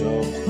sol.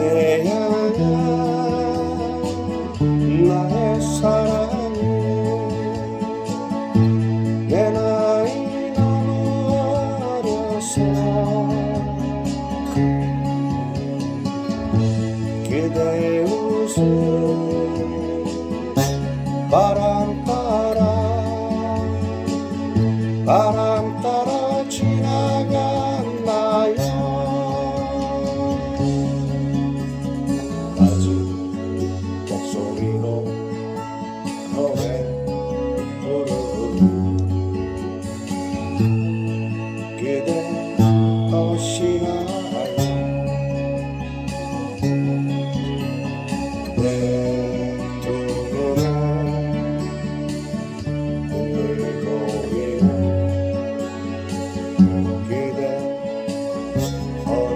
그대 향한 나의 사랑은 내 나이 너무 어려서 그대의 웃음. 바람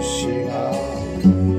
시간